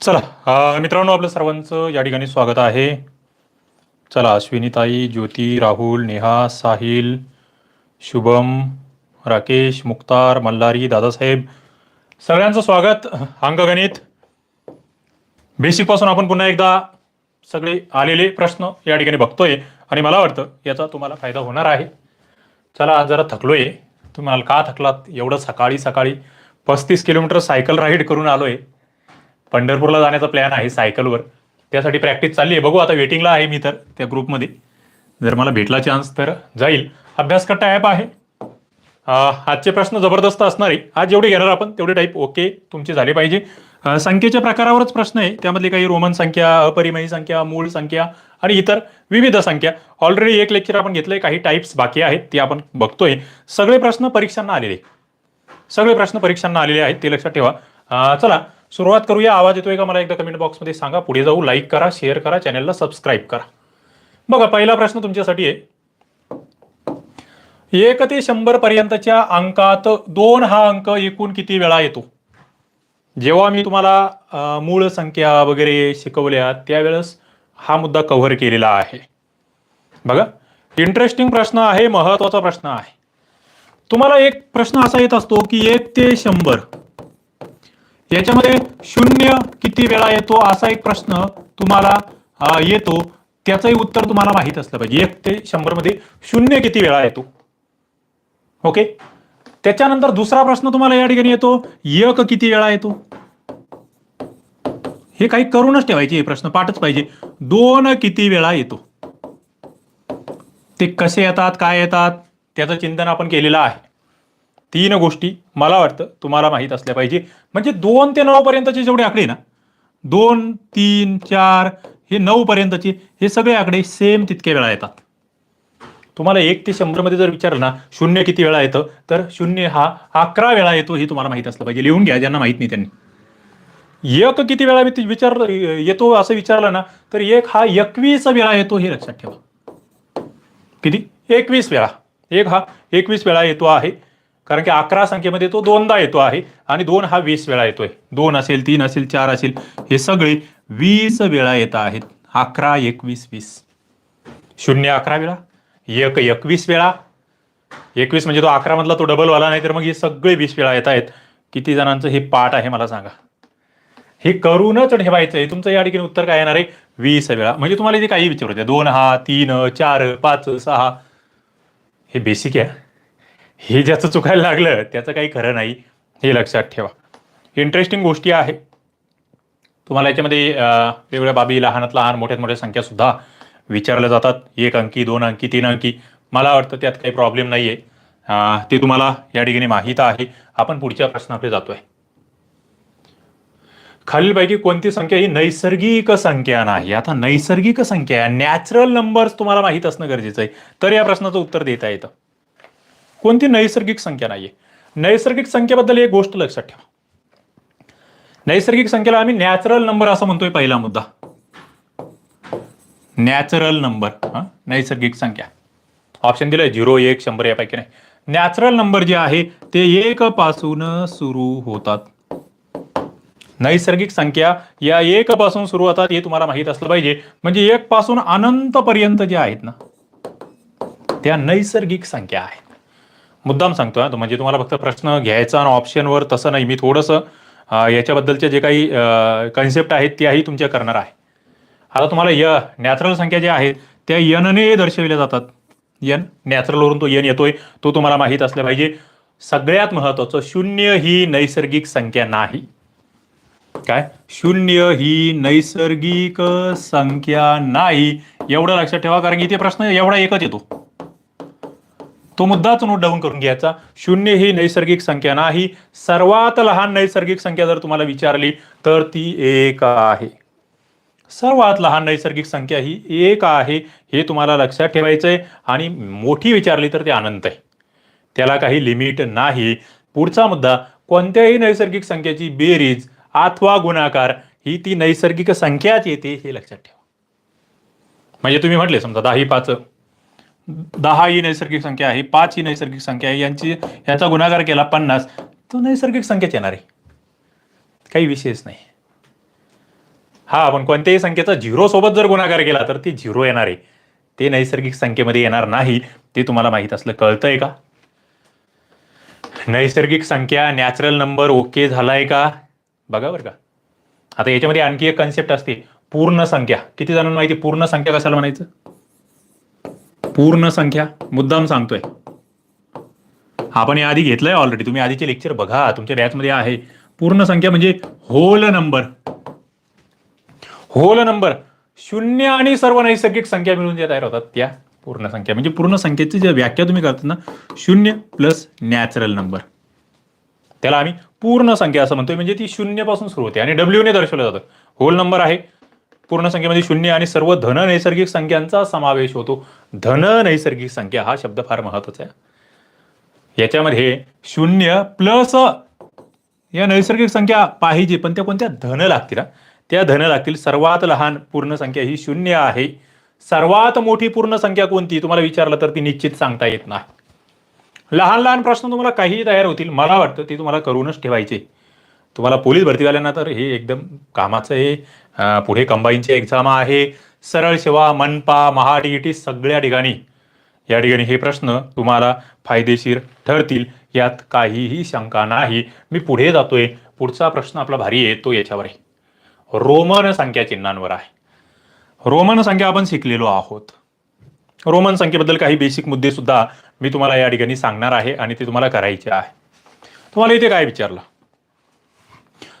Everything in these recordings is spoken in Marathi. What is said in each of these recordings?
चला. मित्रांनो आपलं सर्वांचं या ठिकाणी स्वागत आहे. चला अश्विनीताई ज्योती राहुल नेहा साहिल शुभम राकेश मुक्तार मल्हारी दादासाहेब सगळ्यांचं स्वागत अंकगणित बेसिकपासून आपण पुन्हा एकदा सगळे आलेले प्रश्न या ठिकाणी बघतोय आणि मला वाटतं याचा तुम्हाला फायदा होणार आहे. चला आज जरा थकलोय. तुम्हाला का थकलात? एवढं सकाळी सकाळी पस्तीस किलोमीटर सायकल राईड करून आलोय. पंढरपूरला जाण्याचा प्लॅन आहे सायकलवर. त्यासाठी प्रॅक्टिस चालली आहे. बघू आता वेटिंगला आहे मी तर त्या ग्रुपमध्ये जर मला भेटला चान्स तर जाईल. अभ्यासकट्टा ॲप आहे. आजचे प्रश्न जबरदस्त असणार. आहे आज जेवढे घेणार आपण तेवढे टाईप ओके तुमचे झाले पाहिजे. संख्येच्या प्रकारावरच प्रश्न आहे. त्यामधले काही रोमन संख्या अपरिमयी संख्या मूळ संख्या आणि इतर विविध संख्या. ऑलरेडी एक लेक्चर आपण घेतलंय. काही टाईप्स बाकी आहेत ते आपण बघतोय. सगळे प्रश्न परीक्षांना आलेले. सगळे प्रश्न परीक्षांना आलेले आहेत. ते लक्षात ठेवा. चला. सुरुवात करूया. आवाज येतोय का मला एकदा कमेंट बॉक्समध्ये सांगा. पुढे जाऊ लाईक करा शेअर करा चॅनलला सबस्क्राईब करा. बघा पहिला प्रश्न तुमच्यासाठी आहे. एक ते शंभर पर्यंतच्या अंकात दोन हा अंक एकूण किती वेळा येतो? जेव्हा मी तुम्हाला मूळ संख्या वगैरे शिकवल्या त्यावेळेस हा मुद्दा कव्हर केलेला आहे. बघा इंटरेस्टिंग प्रश्न आहे महत्त्वाचा प्रश्न आहे. तुम्हाला एक प्रश्न असा येत असतो की एक ते शंभर याच्यामध्ये शून्य किती वेळा येतो असा एक प्रश्न तुम्हाला येतो. त्याचंही उत्तर तुम्हाला माहीत असलं पाहिजे. एक ते शंभरमध्ये शून्य किती वेळा येतो. ओके? त्याच्यानंतर दुसरा प्रश्न तुम्हाला या ठिकाणी येतो. यक किती वेळा येतो? हे काही करूनच ठेवायचे हे प्रश्न पाठच पाहिजे. दोन किती वेळा येतो? ते कसे येतात काय येतात त्याचं चिंतन आपण केलेलं आहे. तीन गोष्टी मला वाटतं तुम्हाला माहीत असल्या पाहिजे. म्हणजे दोन ते नऊ पर्यंतचे जेवढे आकडे ना दोन तीन चार हे नऊ पर्यंतचे हे सगळे आकडे सेम तितके वेळा येतात. तुम्हाला एक ते शंभरमध्ये जर विचारलं ना शून्य किती वेळा येतं तर शून्य हा अकरा वेळा येतो हे तुम्हाला माहीत असलं पाहिजे. लिहून घ्या ज्यांना माहीत नाही त्यांनी. एक किती वेळा विचार येतो असं विचारलं ना तर एक हा एकवीस वेळा येतो हे लक्षात ठेवा. किती? एकवीस वेळा. एक हा एकवीस वेळा येतो आहे. कारण की अकरा संख्येमध्ये तो दोनदा येतो आहे आणि दोन हा वीस वेळा येतोय. दोन असेल तीन असेल चार असेल हे सगळे वीस वेळा येत आहेत. अकरा एकवीस वीस. शून्य अकरा वेळा. एक एकवीस वेळा. एकवीस म्हणजे तो अकरा मधला तो डबल वाला नाही तर मग हे सगळे वीस वेळा येत आहेत. किती जणांचं हे पाठ आहे मला सांगा. हे करूनच ठेवायचं आहे तुमचं या ठिकाणी उत्तर काय येणार आहे? वीस वेळा. म्हणजे तुम्हाला इथे काही विचारू द्या. दोन हा तीन चार पाच सहा. हे बेसिक आहे. हे ज्याचं चुकायला लागलं त्याचं काही खरं नाही हे लक्षात ठेवा. इंटरेस्टिंग गोष्टी आहे. तुम्हाला याच्यामध्ये वेगवेगळ्या बाबी लहानात लहान मोठ्यात मोठ्या संख्या सुद्धा विचारल्या जातात. एक अंकी दोन अंकी तीन अंकी. मला वाटतं त्यात काही प्रॉब्लेम नाही आहे ते तुम्हाला या ठिकाणी माहीत आहे. आपण पुढच्या प्रश्नाकडे जातोय. खालीलपैकी कोणती संख्या ही नैसर्गिक संख्या नाही? आता नैसर्गिक संख्या नॅचरल नंबर्स तुम्हाला माहीत असणं गरजेचं आहे. तर या प्रश्नाचं उत्तर देता येतं. कोणती नैसर्गिक संख्या नाहीये. नैसर्गिक संख्येबद्दल एक गोष्ट लक्षात ठेवा. नैसर्गिक संख्येला आम्ही नॅचरल नंबर असं म्हणतोय पहिला मुद्दा. नॅचरल नंबर नैसर्गिक संख्या. ऑप्शन दिलंय झिरो एक शंभर यापैकी नाही. नॅचरल नंबर जे आहे ते एक पासून सुरू होतात. नैसर्गिक संख्या या एक पासून सुरू होतात हे तुम्हाला माहीत असलं पाहिजे. म्हणजे एक पासून अनंत पर्यंत जे आहेत ना त्या नैसर्गिक संख्या आहेत. मुद्दाम सांगतो हा, म्हणजे तुम्हाला फक्त प्रश्न घ्यायचा आणि ऑप्शनवर तसं नाही. मी थोडंसं याच्याबद्दलचे जे काही कन्सेप्ट आहेत त्याही तुमच्या करणार आहे. आता तुम्हाला य नॅचरल संख्या ज्या आहेत त्या यनने दर्शविल्या जातात. यन नॅचरलवरून तो यन येतोय तो तुम्हाला माहीत असल्या पाहिजे. सगळ्यात महत्वाचं शून्य ही नैसर्गिक संख्या नाही. काय? शून्य ही नैसर्गिक संख्या नाही. एवढं लक्षात ठेवा कारण की इथे प्रश्न एवढा एकच येतो. तो मुद्दाच नोट डाऊन करून घ्यायचा. शून्य ही नैसर्गिक संख्या नाही. सर्वात लहान नैसर्गिक संख्या जर तुम्हाला विचारली तर ती एक आहे. सर्वात लहान नैसर्गिक संख्या ही एक आहे हे तुम्हाला लक्षात ठेवायचंय. आणि मोठी विचारली तर ते अनंत आहे. त्याला काही लिमिट नाही. पुढचा मुद्दा कोणत्याही नैसर्गिक संख्येची बेरीज अथवा गुणाकार ही ती नैसर्गिक संख्याच येते हे लक्षात ठेवा. म्हणजे तुम्ही म्हटले समजा दहा ही पाच. दहा ही नैसर्गिक संख्या आहे पाच ही नैसर्गिक संख्या आहे यांची याचा गुणाकार केला पन्नास तो नैसर्गिक संख्येत येणार आहे. काही विशेष नाही. हा आपण कोणत्याही संख्येचा झिरो सोबत जर गुणाकार केला तर ती झिरो येणार आहे. ते नैसर्गिक संख्येमध्ये येणार नाही ते तुम्हाला माहीत असलं कळतंय का? नैसर्गिक संख्या नॅचरल नंबर ओके झालाय का? बघा बरं का. आता याच्यामध्ये आणखी एक कन्सेप्ट असते पूर्ण संख्या. किती जणांना माहिती पूर्ण संख्या कशाला म्हणायचं? पूर्ण संख्या मुद्दाम सांगतोय. आपण या आधी घेतलंय ऑलरेडी तुम्ही आधीचे लेक्चर बघा. तुमच्या बॅचमध्ये आहे. पूर्ण संख्या म्हणजे होल नंबर होल नंबर शून्य आणि सर्व नैसर्गिक संख्या मिळून ज्या तयार होतात त्या पूर्ण संख्या. म्हणजे पूर्ण संख्येची जी व्याख्या तुम्ही करता ना शून्य प्लस नॅचरल नंबर त्याला आम्ही पूर्ण संख्या असं म्हणतोय. म्हणजे ती शून्यपासून सुरू होते आणि डब्ल्यू ने दर्शवलं जातं. होल नंबर आहे. पूर्ण संख्येमध्ये शून्य आणि सर्व धन नैसर्गिक संख्यांचा समावेश होतो. धन नैसर्गिक संख्या हा शब्द फार महत्त्वाचा आहे. याच्यामध्ये शून्य प्लस या नैसर्गिक संख्या पाहिजे पण त्या कोणत्या? धन लागतील त्या धन लागतील. सर्वात लहान पूर्ण संख्या ही शून्य आहे. सर्वात मोठी पूर्ण संख्या कोणती? तुम्हाला विचारलं तर ती निश्चित सांगता येत नाही. लहान लहान प्रश्न तुम्हाला काहीही तयार होतील. मला वाटतं ते तुम्हाला करूनच ठेवायचे. तुम्हाला पोलीस भरतीवाल्यांना तर हे एकदम कामाचं हे पुढे कंबाईनची एक्झाम आहे. सरळ सेवा मनपा महाडीईटी सगळ्या ठिकाणी. या ठिकाणी हे प्रश्न तुम्हाला फायदेशीर ठरतील. यात काहीही शंका नाही. मी पुढे जातोय. पुढचा प्रश्न आपला भारी आहे तो याच्यावर आहे रोमन संख्या चिन्हांवर आहे. रोमन संख्या आपण शिकलेलो आहोत. रोमन संख्येबद्दल काही बेसिक मुद्दे सुद्धा मी तुम्हाला या ठिकाणी सांगणार आहे आणि ते तुम्हाला करायचे आहे. तुम्हाला इथे काय विचारलं?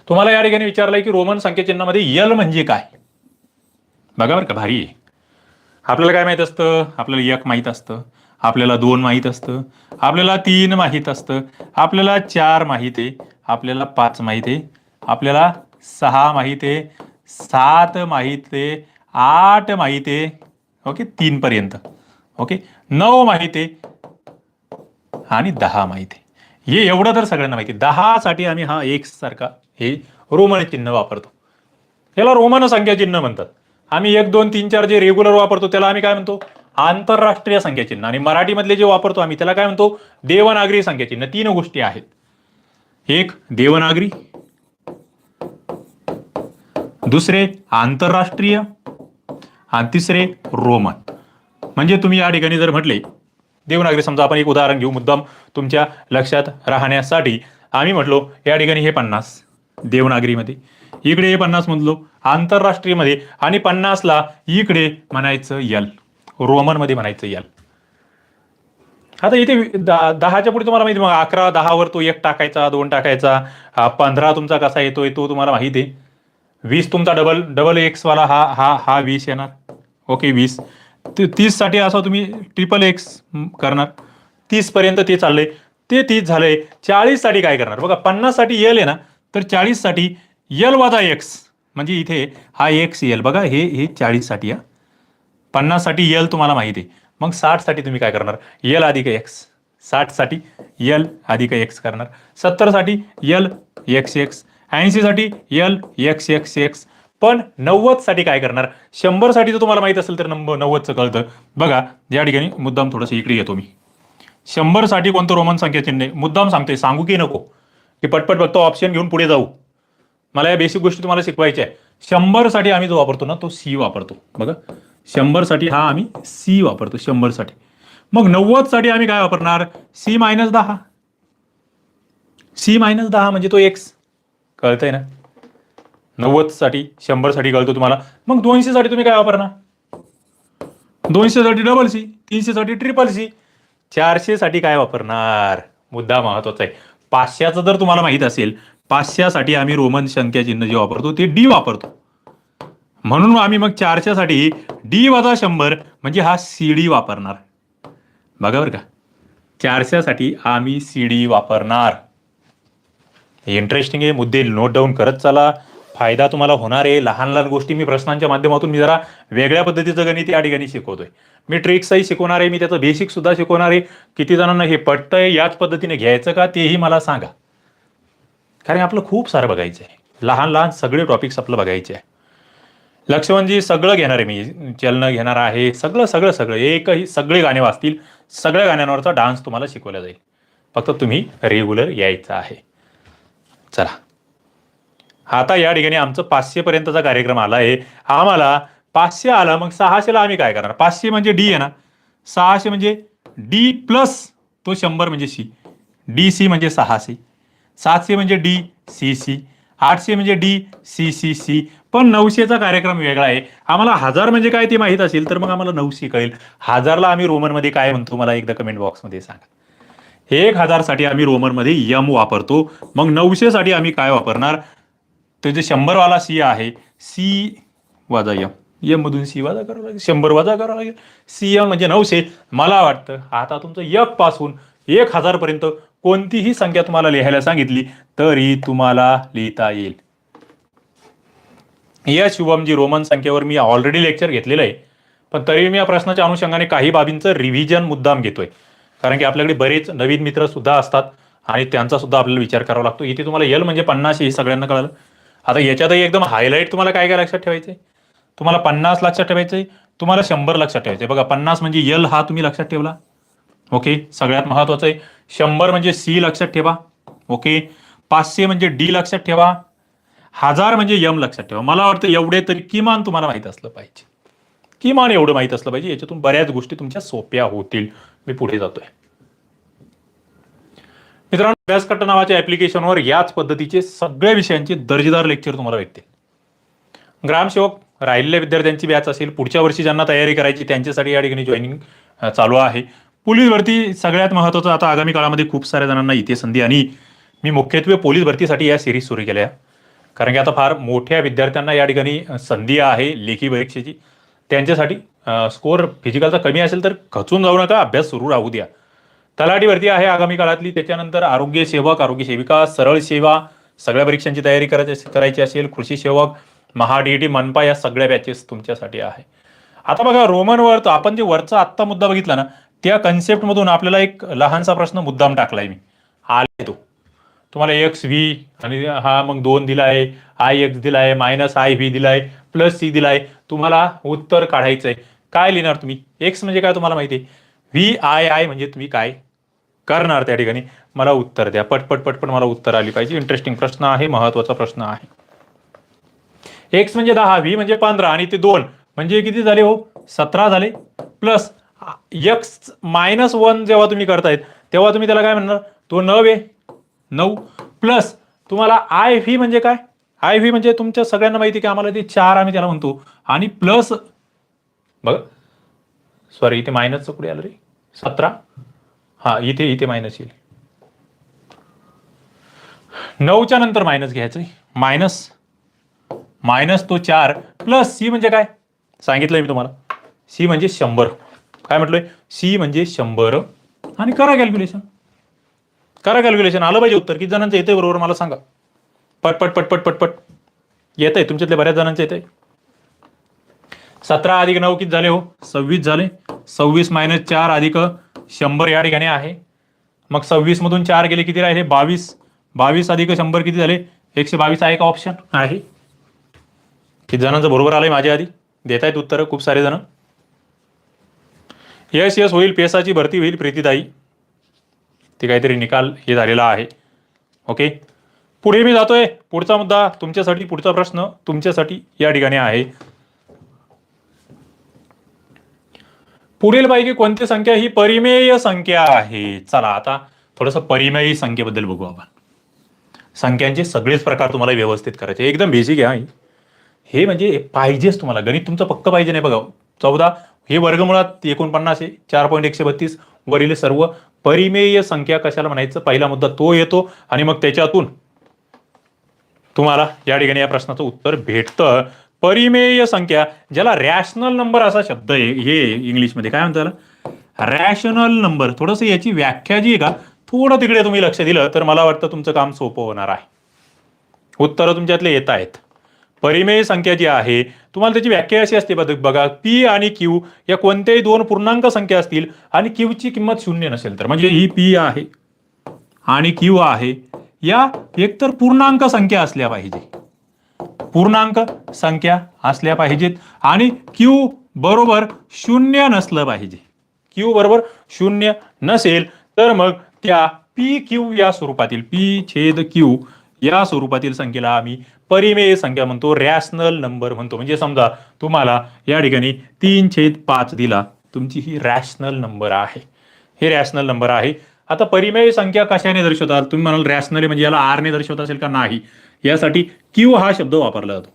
तुम्हाला या ठिकाणी विचारलंय की रोमन संख्यचिन्हामध्ये यल म्हणजे काय? बघा बरं का भारी आहे. आपल्याला काय माहीत असतं? आपल्याला एक माहीत असतं. आपल्याला दोन माहीत असतं. आपल्याला तीन माहीत असतं. आपल्याला चार माहीत आहे. आपल्याला पाच माहीत आहे. आपल्याला सहा माहीत आहे. सात माहीत आहे. आठ माहीत आहे. ओके तीनपर्यंत ओके नऊ माहीत आहे. आणि दहा माहिती आहे. हे एवढं तर सगळ्यांना माहिती आहे. दहासाठी आम्ही हा एक सारखा हे रोमन चिन्ह वापरतो. याला रोमन संख्या चिन्ह म्हणतात. आम्ही एक दोन तीन चार जे रेग्युलर वापरतो त्याला आम्ही काय म्हणतो? आंतरराष्ट्रीय संख्या चिन्ह. आणि मराठीमधले जे वापरतो आम्ही त्याला काय म्हणतो? देवनागरी संख्या चिन्ह. तीन गोष्टी आहेत. एक देवनागरी. दुसरे आंतरराष्ट्रीय. आणि तिसरे रोमन. म्हणजे तुम्ही या ठिकाणी जर म्हटले देवनागरी समजा आपण एक उदाहरण घेऊ मुद्दाम तुमच्या लक्षात राहण्यासाठी. आम्ही म्हटलो या ठिकाणी हे पन्नास. देवनागरीमध्ये. इकडे हे पन्नास म्हणलो आंतरराष्ट्रीयमध्ये आणि पन्नासला इकडे म्हणायचं यल. रोमनमध्ये म्हणायचं यल. आता इथे दहाच्या पुढे तुम्हाला माहिती मग अकरा दहावर तो एक टाकायचा दोन टाकायचा पंधरा तुमचा कसा येतोय तो तुम्हाला माहिती आहे. वीस तुमचा डबल डबल एक्स वाला हा हा हा वीस येणार. ओके वीस. तीससाठी असा तुम्ही ट्रिपल एक्स करणार. तीस पर्यंत ते चाललंय. ते तीस झालंय. चाळीससाठी काय करणार? बघा पन्नाससाठी येल आहे ना तर चाळीससाठी यल वजा एक्स म्हणजे इथे हा एक्स यल बघा हे हे चाळीससाठी या हा यल तुम्हाला माहिती आहे. मग साठसाठी तुम्ही काय करणार? यल अधिक एक्स साठसाठी यल अधिक एक्स करणार. सत्तरसाठी यल एक्स एक्स ऐंशीसाठी यल एक्स एक्स एक्स पण नव्वदसाठी काय करणार? शंभरसाठी जर तुम्हाला माहीत असेल तर नंबर नव्वदचं कळतं. बघा या ठिकाणी मुद्दाम थोडंसं इकडे येतो मी. शंभरसाठी कोणतं रोमन संख्या चिन्ह मुद्दाम सांगतोय सांगू की नको? की पटपट बघतो ऑप्शन घेऊन पुढे जाऊ. मला या बेसिक गोष्टी तुम्हाला शिकवायच्या आहे. शंभरसाठी आम्ही जो वापरतो ना तो सी वापरतो. बघा. शंभरसाठी हा आम्ही सी वापरतो शंभरसाठी मग नव्वदसाठी आम्ही काय वापरणार? सी मायनस दहा. सी मायनस दहा म्हणजे तो एक्स कळतंय ना? नव्वदसाठी शंभरसाठी कळतो तुम्हाला. मग दोनशे साठी तुम्ही काय वापरणार? दोनशे साठी डबल सी तीनशे साठी ट्रिपल सी चारशे साठी काय वापरणार? मुद्दा महत्त्वाचा आहे. पाचशेचं जर तुम्हाला माहीत असेल पाचशेसाठी आम्ही रोमन संख्या चिन्ह जे वापरतो ते डी वापरतो. म्हणून आम्ही मग चारशेसाठी डी वजा शंभर म्हणजे हा सी डी वापरणार. बघा बरं का. चारशेसाठी आम्ही सी डी वापरणार. इंटरेस्टिंग आहे मुद्दे नोट डाऊन करत चला. फायदा तुम्हाला होणार आहे. लहान लहान गोष्टी मी प्रश्नांच्या माध्यमातून मी जरा वेगळ्या पद्धतीचं गणित या ठिकाणी शिकवतोय. मी ट्रिक्सही शिकवणार आहे. मी त्याचं बेसिक सुद्धा शिकवणार आहे. किती जणांना हे पटतंय? याच पद्धतीने घ्यायचं का? तेही मला सांगा. कारण आपलं खूप सारं बघायचं आहे. लहान लहान सगळे टॉपिक्स आपलं बघायचे आहे. लक्षवंजी सगळं घेणार आहे मी. चलनं घेणार आहे. सगळं सगळं सगळं. एकही सगळे गाणे वाचतील. सगळ्या गाण्यांवरचा डान्स तुम्हाला शिकवला जाईल. फक्त तुम्ही रेग्युलर यायचं आहे. चला. आता या ठिकाणी आमचं पाचशे पर्यंतचा कार्यक्रम आला आहे. आम्हाला पाचशे आला मग सहाशेला आम्ही काय करणार? पाचशे म्हणजे डी आहे ना? सहाशे म्हणजे डी प्लस तो शंभर म्हणजे सी. डी सी म्हणजे सहाशे. सातशे म्हणजे डी सी सी. आठशे म्हणजे डी सी सी सी. पण नऊशेचा कार्यक्रम वेगळा आहे. आम्हाला हजार म्हणजे काय ते माहीत असेल तर मग आम्हाला नऊशे कळेल. हजारला आम्ही रोमनमध्ये काय म्हणतो मला एकदा कमेंट बॉक्समध्ये सांगा. एक हजारसाठी आम्ही रोमनमध्ये यम वापरतो. मग नऊशेसाठी आम्ही काय वापरणार? तर जे शंभरवाला सी आहे. सी वजा यम. यम मधून सी वजा करावं लागेल. शंभर वजा करावं लागेल. सी एम म्हणजे नऊशे. मला वाटतं आता तुमचं एक पासून एक हजार पर्यंत कोणतीही संख्या तुम्हाला लिहायला सांगितली तरी तुम्हाला लिहिता येईल. या शुभमजी रोमन संख्येवर मी ऑलरेडी लेक्चर घेतलेलं आहे. पण तरी मी या प्रश्नाच्या अनुषंगाने काही बाबींचं रिव्हिजन मुद्दाम घेतोय. कारण की आपल्याकडे बरेच नवीन मित्र सुद्धा असतात आणि त्यांचा सुद्धा आपल्याला विचार करावा लागतो. इथे तुम्हाला यल म्हणजे पन्नास हे सगळ्यांना कळालं. आता याच्यातही एकदम हायलाईट तुम्हाला काय काय लक्षात ठेवायचंय? तुम्हाला पन्नास लक्षात ठेवायचंय तुम्हाला शंभर लक्षात ठेवायचे बघा पन्नास म्हणजे यल हा तुम्ही लक्षात ठेवला. ओके सगळ्यात महत्वाचं आहे शंभर म्हणजे सी लक्षात ठेवा. ओके पाचशे म्हणजे डी लक्षात ठेवा. हजार म्हणजे यम लक्षात ठेवा. मला वाटतं एवढे तरी किमान तुम्हाला माहीत असलं पाहिजे. किमान एवढं माहीत असलं पाहिजे याच्यातून बऱ्याच गोष्टी तुमच्या सोप्या होतील. मी पुढे जातोय. मित्रांनो अभ्यासकट्ट नावाच्या ऍप्लिकेशनवर याच पद्धतीचे सगळ्या विषयांचे दर्जेदार लेक्चर तुम्हाला भेटतील. ग्रामसेवक राहिलेल्या विद्यार्थ्यांची बॅच असेल पुढच्या वर्षी ज्यांना तयारी करायची त्यांच्यासाठी या ठिकाणी जॉईनिंग चालू आहे. पोलीस भरती सगळ्यात महत्त्वाचं आता आगामी काळामध्ये खूप साऱ्या जणांना इथे संधी आणि मी मुख्यत्वे पोलीस भरतीसाठी या सिरीज सुरू केल्या. कारण की आता फार मोठ्या विद्यार्थ्यांना या ठिकाणी संधी आहे लेखी परीक्षेची. त्यांच्यासाठी स्कोअर फिजिकलचा कमी असेल तर खचून जाऊ नका अभ्यास सुरू राहू द्या. तलाठी भरती आहे आगामी काळातली. त्याच्यानंतर आरोग्य सेवक आरोग्य सेविका सरळ सेवा सगळ्या परीक्षांची तयारी करायची करायची असेल कृषी सेवक महा डी मनपा या सगळ्या बॅचेस तुमच्यासाठी आहे. आता बघा रोमन तर आपण जे वरचा आत्ता मुद्दा बघितला ना त्या कन्सेप्टमधून आपल्याला एक लहानसा प्रश्न मुद्दाम टाकलाय मी. आले तो. तुम्हाला एक्स व्ही आणि हा मग दोन दिला आहे आय एक्स दिला आहे मायनस आय व्ही दिला आहे प्लस सी दिला आहे तुम्हाला उत्तर काढायचं आहे काय लिहिणार तुम्ही? एक्स म्हणजे काय तुम्हाला माहिती आहे? व्ही आय आय म्हणजे तुम्ही काय? करणार त्या ठिकाणी? मला उत्तर द्या. पटपट पटपट मला उत्तर आली पाहिजे. इंटरेस्टिंग प्रश्न आहे महत्त्वाचा प्रश्न आहे. एक्स म्हणजे दहा व्ही म्हणजे पंधरा आणि ते दोन. म्हणजे किती झाले हो? सतरा झाले. प्लस एक्स मायनस वन जेव्हा तुम्ही करतायत तेव्हा तुम्ही त्याला काय म्हणणार? तो नव आहे. नऊ. प्लस तुम्हाला आय व्ही म्हणजे काय? आय व्ही म्हणजे तुमच्या सगळ्यांना माहिती की आम्हाला ते चार आम्ही त्याला म्हणतो. आणि प्लस बघा. सॉरी इथे मायनसचं कुठे आलं रे? सतरा. हा इथे इथे मायनस येईल. नऊच्या नंतर मायनस घ्यायचं. मायनस मायनस तो चार प्लस सी म्हणजे काय? सांगितलंय मी तुम्हाला. सी म्हणजे शंभर. काय म्हटलंय? सी म्हणजे शंभर. आणि करा कॅल्क्युलेशन करा कॅल्क्युलेशन आलं पाहिजे उत्तर. किती जणांचं येतंय बरोबर मला सांगा. पटपट पटपट पटपट येत आहे तुमच्यातल्या बऱ्याच जणांचं येत आहे सतरा अधिक नऊ किती झाले हो? सव्वीस झाले. सव्वीस मायनस चार अधिक शंभर या ठिकाणी आहे. मग सव्वीस मधून चार गेले किती राहिले? बावीस. बावीस अधिक शंभर किती झाले? एकशे बावीस आहे का ऑप्शन आहे. किती जणांचं बरोबर आलंय माझ्या आधी? देत आहेत उत्तरं खूप सारे जण. यस यस होईल पेसाची भरती होईल प्रीतीताई. ते काहीतरी निकाल हे झालेला आहे. ओके. पुढे मी जातोय. पुढचा मुद्दा तुमच्यासाठी पुढचा प्रश्न तुमच्यासाठी या ठिकाणी आहे. पुढील पैकी कोणती संख्या ही परिमेय संख्या आहे? चला आता थोडस परिमेयी संख्येबद्दल बघू आपण. संख्यांचे सगळेच प्रकार तुम्हाला व्यवस्थित करायचे. एकदम बेसिक आहे हे म्हणजे पाहिजेच तुम्हाला. गणित तुमचं पक्क पाहिजे नाही बघा. चौदा हे वर्गमुळात एकोणपन्नास आहे. चार पॉईंट एकशे बत्तीस वरील सर्व परिमेय संख्या कशाला म्हणायचं? पहिला मुद्दा तो येतो आणि मग त्याच्यातून तुम्हाला या ठिकाणी या प्रश्नाचं उत्तर भेटतं. परिमेय संख्या ज्याला रॅशनल नंबर असा शब्द आहे हे इंग्लिशमध्ये काय म्हणतात रॅशनल नंबर थोडंसं याची व्याख्या जी आहे का थोडं तिकडे तुम्ही लक्ष दिलं तर मला वाटतं तुमचं काम सोपं होणार आहे. उत्तरं तुमच्यातले येत आहेत. परिमेय संख्या जी आहे तुम्हाला त्याची व्याख्या अशी असते बघ- बघा पी आणि क्यू या कोणत्याही दोन पूर्णांक संख्या असतील आणि क्यूची किंमत शून्य नसेल तर. म्हणजे ही पी आहे आणि क्यू आहे या एकतर पूर्णांक संख्या असल्या पाहिजे. पूर्णांक संख्या असल्या पाहिजेत. आणि क्यू बरोबर शून्य नसलं पाहिजे. क्यू बरोबर शून्य नसेल तर मग त्या पी क्यू या स्वरूपातील पी छेद क्यू या स्वरूपातील संख्येला आम्ही परिमेय संख्या म्हणतो रॅशनल नंबर म्हणतो. म्हणजे समजा तुम्हाला या ठिकाणी तीन छेद पाच दिला. तुमची ही रॅशनल नंबर आहे. हे रॅशनल नंबर आहे. आता परिमेय संख्या कशाने दर्शवतात? तुम्ही म्हणाल रॅशनली म्हणजे याला आर ने दर्शवत असेल का नाही? यासाठी क्यू हा शब्द वापरला जातो.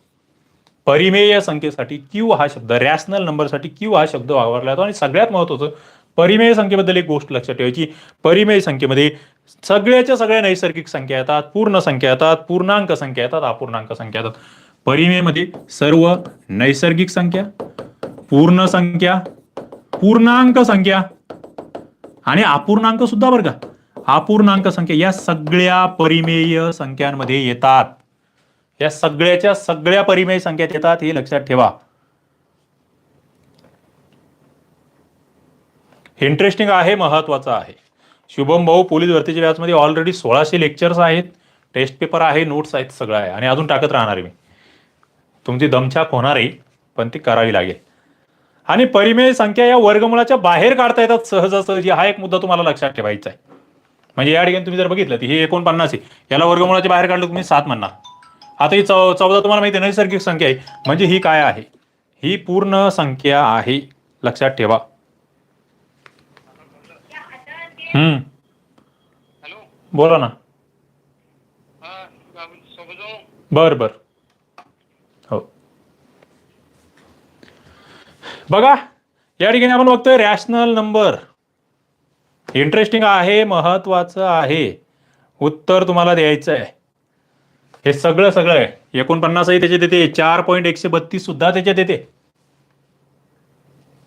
परिमेय संख्येसाठी क्यू हा शब्द रॅशनल नंबरसाठी क्यू हा शब्द वापरला जातो. आणि सगळ्यात महत्वाचं परिमेय संख्येबद्दल एक गोष्ट लक्षात ठेवायची. परिमेय संख्येमध्ये सगळ्याच्या सगळ्या नैसर्गिक संख्या येतात पूर्ण संख्या येतात पूर्णांक संख्या येतात अपूर्णांक संख्या येतात. परिमेयमध्ये सर्व नैसर्गिक संख्या पूर्ण संख्या पूर्णांक संख्या आणि अपूर्णांक सुद्धा बरं का अपूर्णांक संख्या या सगळ्या परिमेय संख्यांमध्ये येतात. या सगळ्याच्या सगळ्या परिमेय संख्यात येतात हे लक्षात ठेवा. इंटरेस्टिंग आहे महत्वाचं आहे. शुभम भाऊ पोलीस भरतीच्या व्याजमध्ये ऑलरेडी सोळाशे लेक्चर्स आहेत. टेस्ट पेपर आहे नोट्स आहेत सगळं आहे. आणि अजून टाकत राहणार मी. तुमची दमछाक होणार आहे पण ती करावी लागेल. आणि परिमेय संख्या या वर्गमुळाच्या बाहेर काढता येतात सहजासहजी. हा एक मुद्दा तुम्हाला लक्षात ठेवायचा आहे. म्हणजे या ठिकाणी तुम्ही जर बघितलं तर हे एकोणपन्नास आहे. याला वर्गमुळाच्या बाहेर काढलं तुम्ही सात म्हणणार. आता ही चौ चौदा तुम्हाला माहिती आहे नैसर्गिक संख्या आहे. म्हणजे ही काय आहे? ही पूर्ण संख्या आहे. लक्षात ठेवा. हम्म. हॅलो. बोला ना. हा बर बर. बघा या ठिकाणी आपण बघतोय रॅशनल नंबर इंटरेस्टिंग आहे महत्वाचं आहे. उत्तर तुम्हाला द्यायचं आहे हे सगळं सगळं आहे. एकोणपन्नासही त्याच्यात येते चार पॉईंट एकशे बत्तीस सुद्धा त्याच्यात येते.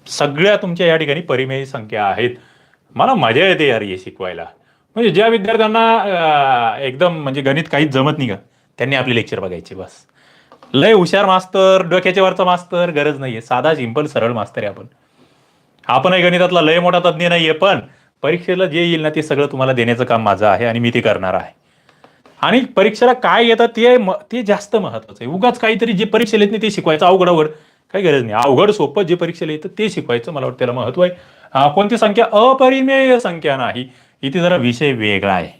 सगळ्या तुमच्या या ठिकाणी परिमेय संख्या आहेत. मला मजा येते यार हे शिकवायला. म्हणजे ज्या विद्यार्थ्यांना एकदम म्हणजे गणित काहीच जमत नाही का? त्यांनी आपले लेक्चर बघायचे बस. लय हुशार मास्तर डोक्याच्या वरचा मास्तर गरज नाहीये. साधा सिंपल सरळ मास्तर आहे आपण. आपणही गणितातला लय मोठा तज्ज्ञ नाहीये पण परीक्षेला जे येईल ना ते सगळं तुम्हाला देण्याचं काम माझं आहे आणि मी ते करणार आहे. आणि परीक्षेला काय येतं ते ते जास्त महत्वाचं आहे. उगाच काहीतरी जे परीक्षेला येत नाही ते शिकवायचं अवघड अवघड. काही गरज नाही. अवघड सोपं जे परीक्षेला येतं ते शिकवायचं. मला वाटतं त्याला महत्त्व आहे. कोणती संख्या? अपरिमेय संख्या नाही. इथे जरा विषय वेगळा आहे.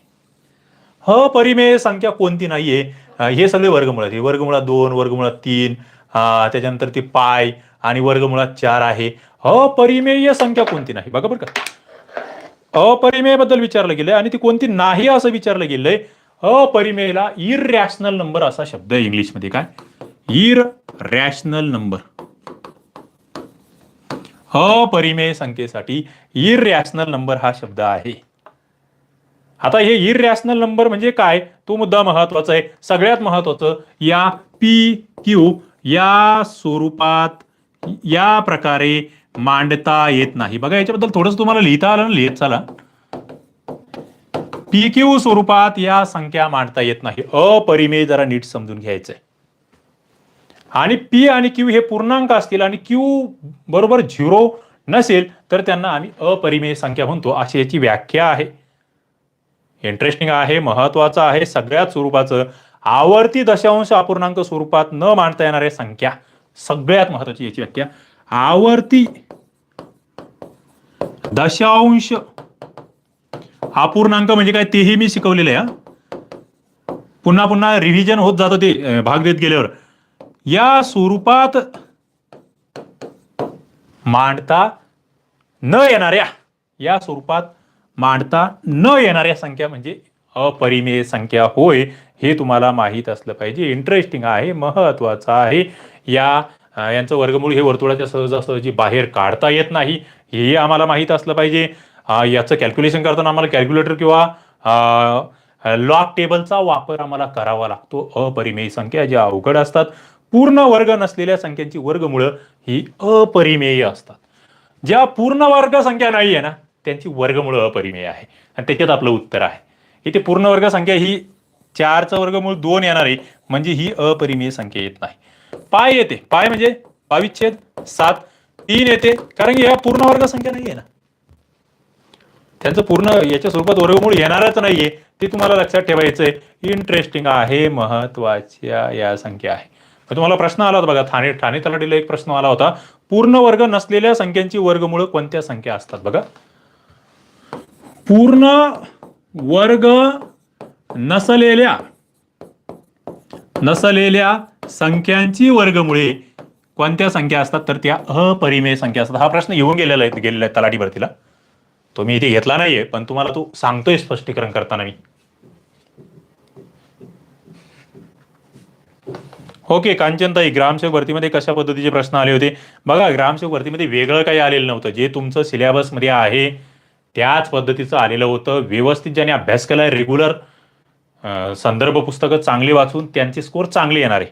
अपरिमेय संख्या कोणती नाहीये? हे सगळे वर्गमुळात आहे वर्गमुळात दोन वर्गमुळात तीन त्याच्यानंतर ती पाय आणि वर्गमुळात चार आहे. अपरिमेय संख्या कोणती नाही? बघा बरं का. अपरिमेयबद्दल विचारलं गेलंय आणि ती कोणती नाही असं विचारलं गेलंय. अपरिमेयला इर रॅशनल नंबर असा शब्द आहे इंग्लिशमध्ये. काय? इर रॅशनल नंबर अपरिमेय संख्येसाठी इर रॅशनल नंबर हा शब्द आहे. आता हे इरॅशनल नंबर म्हणजे काय? तो मुद्दा महत्त्वाचा आहे. सगळ्यात महत्वाचं या पी क्यू या स्वरूपात या प्रकारे मांडता येत नाही. बघा याच्याबद्दल थोडंसं तुम्हाला लिहिता आलं ना? लिहित चला. पी क्यू स्वरूपात या संख्या मांडता येत नाही. अपरिमेय जरा नीट समजून घ्यायचंय. आणि पी आणि क्यू हे पूर्णांक असतील आणि क्यू बरोबर झिरो नसेल तर त्यांना आम्ही अपरिमेय संख्या म्हणतो. अशी याची व्याख्या आहे. इंटरेस्टिंग आहे महत्वाचं आहे सगळ्याच स्वरूपाचं. आवर्ती दशांश अपूर्णांक स्वरूपात न मांडता येणाऱ्या संख्या सगळ्यात महत्वाची याची व्याख्या. आवर्ती दशांश अपूर्णांक म्हणजे काय तेही मी शिकवलेलं आहे पुन्हा पुन्हा रिव्हिजन होत जातं ते भाग देत गेल्यावर. या स्वरूपात मांडता न येणाऱ्या या स्वरूपात मांडता न येणाऱ्या संख्या म्हणजे अपरिमेय संख्या होय हे तुम्हाला माहीत असलं पाहिजे. इंटरेस्टिंग आहे महत्वाचं आहे. या यांचं वर्गमूळ हे वर्तुळाच्या सहजासहजी बाहेर काढता येत नाही हे आम्हाला माहीत असलं पाहिजे. याचं कॅल्क्युलेशन करताना आम्हाला कॅल्क्युलेटर किंवा लॉक टेबलचा वापर आम्हाला करावा लागतो. अपरिमेय संख्या ज्या अवघड असतात पूर्ण वर्ग नसलेल्या संख्यांची वर्गमुळं ही अपरिमेय असतात. ज्या पूर्ण वर्ग संख्या नाही आहे ना त्यांची वर्गमूळ अपरिमेय आहे. आणि त्याच्यात आपलं उत्तर आहे. इथे पूर्ण वर्ग संख्या ही चारचं वर्गमूळ दोन येणार आहे म्हणजे ही अपरिमेय संख्या येत नाही. पाय येते. पाय म्हणजे बावीस छेद सात. तीन येते. कारण की या पूर्ण वर्ग संख्या नाही आहे ना. त्यांचं पूर्ण याच्या स्वरूपात वर्गमूळ येणारच नाहीये. ते तुम्हाला लक्षात ठेवायचंय. इंटरेस्टिंग आहे महत्त्वाच्या या संख्या आहे. तुम्हाला प्रश्न आला होता बघा. ठाणे ठाणे तलाठीला एक प्रश्न आला होता. पूर्ण वर्ग नसलेल्या संख्यांची वर्गमूळ कोणत्या संख्या असतात बघा. पूर्ण वर्ग नसलेल्या नसलेल्या संख्यांची वर्गमुळे कोणत्या संख्या असतात? तर त्या अपरिमेय संख्या असतात. हा प्रश्न येऊन गेलेला आहे गेलेला आहे तलाठी भरतीला. तो मी इथे घेतला नाहीये पण तुम्हाला तो सांगतोय स्पष्टीकरण करताना मी. ओके कांचनताई ग्रामसेवक भरतीमध्ये कशा पद्धतीचे प्रश्न आले होते? बघा ग्रामसेवक भरतीमध्ये वेगळं काही आलेलं नव्हतं. जे तुमचं सिलेबसमध्ये आहे त्याच पद्धतीचं आलेलं होतं. व्यवस्थित ज्याने अभ्यास केला रेग्युलर संदर्भ पुस्तकं चांगली वाचून त्यांचे स्कोर चांगले येणार आहे.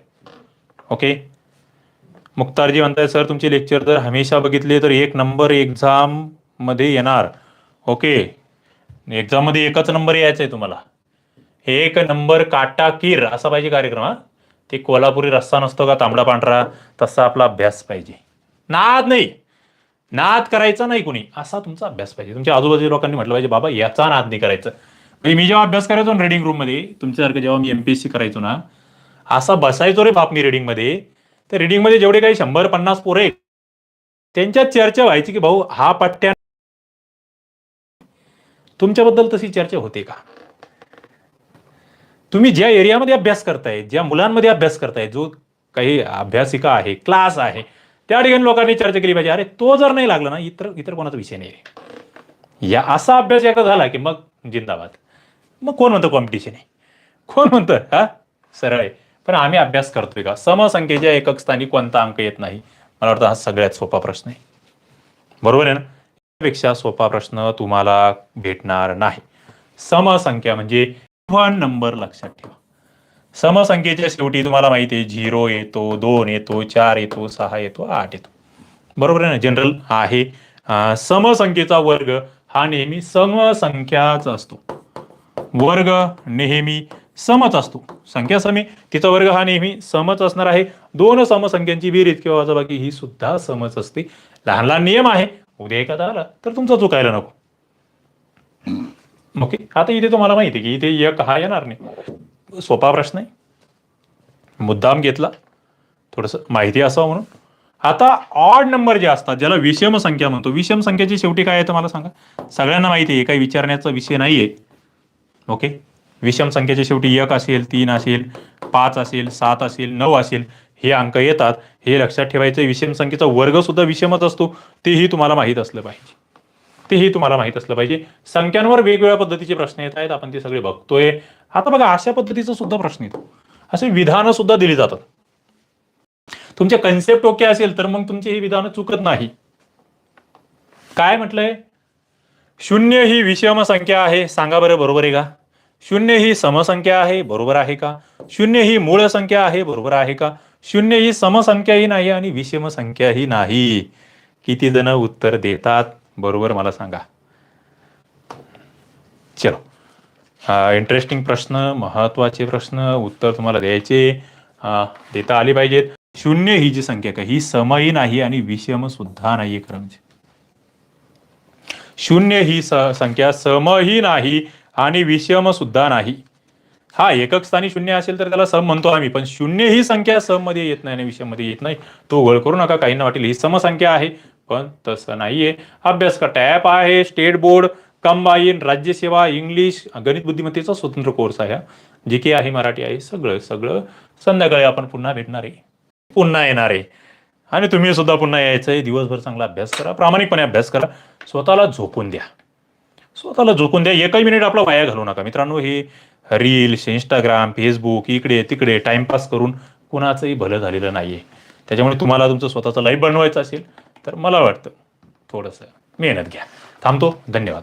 ओके मुक्तारजी म्हणताय सर तुमचे लेक्चर जर हमेशा बघितले तर एक नंबर एक्झाममध्ये येणार. ओके एक्झाममध्ये एकच नंबर यायचा आहे तुम्हाला. एक नंबर काटा कीर असा पाहिजे कार्यक्रम हा. ते कोल्हापुरी रस्सा नसतो का तांबडा पांढरा? तसा आपला अभ्यास पाहिजे. नाद नाही. नाद करायचा नाही कुणी. असा तुमचा अभ्यास पाहिजे. तुमच्या आजूबाजूच्या लोकांनी म्हटलं पाहिजे बाबा याचा नाद नाही करायचं. म्हणजे मी जेव्हा अभ्यास करायचो ना रिडिंग रूममध्ये तुमच्यासारखं जेव्हा मी एमपीएससी करायचो ना असा बसायचो रे बाप मी रिडिंगमध्ये तर रिडिंगमध्ये जेवढे काही शंभर पन्नास पोरं आहेत त्यांच्यात चर्चा व्हायची की भाऊ हा पट्ट्या तुमच्याबद्दल तशी चर्चा होते का? तुम्ही ज्या एरियामध्ये अभ्यास करताय ज्या मुलांमध्ये अभ्यास करताय जो काही अभ्यासिका आहे क्लास आहे त्या ठिकाणी लोकांनी चर्चा केली पाहिजे. अरे तो जर नाही लागला ना इतर इतर कोणाचा विषय नाही या असा अभ्यास एकदा झाला की मग जिंदाबाद. मग कोण म्हणतं कॉम्पिटिशन आहे? कोण म्हणतं हा? सरळ आहे. पण आम्ही अभ्यास करतोय का? समसंख्येच्या एकक स्थानी कोणता अंक येत नाही? मला वाटतं हा सगळ्यात सोपा प्रश्न आहे. बरोबर आहे ना? पेक्षा सोपा प्रश्न तुम्हाला भेटणार नाही. समसंख्या म्हणजे वन नंबर लक्षात ठेवा. समसंख्येच्या शेवटी तुम्हाला माहिती आहे झिरो येतो दोन येतो चार येतो सहा येतो आठ येतो. बरोबर आहे ना? जनरल आहे. समसंख्येचा वर्ग हा नेहमी समसंख्याच असतो. वर्ग नेहमी समच असतो. संख्या समे तिचा वर्ग हा नेहमी समच असणार आहे. दोन समसंख्यांची बेरीज किंवा वजाबाकी ही सुद्धा समच असते. लहान लहान नियम आहे. उद्या एखादा आला तर तुमचा चुकायला नको. ओके? आता इथे तुम्हाला माहिती आहे की इथे एक हा येणार नाही. सोपा प्रश्न आहे. मुद्दाम घेतला. थोडंसं माहिती असावं म्हणून. आता ऑड नंबर जे असतात ज्याला विषम संख्या म्हणतो. विषम संख्येची शेवटी काय आहे तर मला सांगा? सगळ्यांना माहिती आहे काही विचारण्याचा विषय नाही आहे ओके विषम संख्येच्या शेवटी एक असेल तीन असेल पाच असेल सात असेल नऊ असेल हे अंक येतात. हे लक्षात ठेवायचं विषम संख्येचा वर्ग सुद्धा विषमच असतो. तेही तुम्हाला माहीत असलं पाहिजे. तेही तुम्हाला माहीत असलं पाहिजे. संख्यांवर वेगवेगळ्या पद्धतीचे प्रश्न येत आहेत. आपण ते सगळे बघतोय. आता बघा अशा पद्धतीचा सुद्धा प्रश्न येतो. असे विधानं सुद्धा दिली जातात. तुमचे कन्सेप्ट ओके असेल तर मग तुमची ही विधानं चुकत नाही. काय म्हटलंय? शून्य ही विषम संख्या आहे. सांगा बरं बरोबर आहे का? शून्य ही समसंख्या आहे बरोबर आहे का? शून्य ही मूळ संख्या आहे बरोबर आहे का? शून्य ही समसंख्याही नाही आणि विषम संख्याही नाही. किती जण उत्तर देतात? बरोबर मला सांगा. चलो. इंटरेस्टिंग प्रश्न महत्त्वाचे प्रश्न उत्तर तुम्हाला द्यायचे. देता आले पाहिजेत. शून्य ही जी संख्या आहे ही समयी नाही आणि विषम सुद्धा नाही खरं म्हणजे. शून्य ही स संख्या समही नाही आणि विषम सुद्धा नाही. हा एकक स्थानी शून्य असेल तर त्याला सम म्हणतो आम्ही पण शून्य ही संख्या सममध्ये येत नाही आणि विषममध्ये येत नाही. तो गोळ करू नका काहींना वाटेल ही समसंख्या आहे. पण तसं नाहीये. अभ्यास का टॅप आहे स्टेट बोर्ड कंबाईन राज्यसेवा इंग्लिश गणित बुद्धिमत्तेचा स्वतंत्र कोर्स आहे हा. जे काही आहे मराठी आहे सगळं सगळं संध्याकाळी आपण पुन्हा भेटणार. आहे पुन्हा येणार. आहे आणि तुम्ही सुद्धा पुन्हा यायचं आहे दिवसभर चांगला अभ्यास करा. प्रामाणिकपणे अभ्यास करा. स्वतःला झोपून द्या. स्वतःला झोपून द्या. एकही मिनिट आपला वाया घालू नका. मित्रांनो हे रील्स इंस्टाग्राम फेसबुक इकडे तिकडे टाइमपास करून कुणाचंही भलं झालेलं नाहीये. त्याच्यामुळे तुम्हाला तुमचं स्वतःचं लाईफ बनवायचं असेल तर मला वाटतं थोडंसं मेहनत घ्या. थांबतो. धन्यवाद.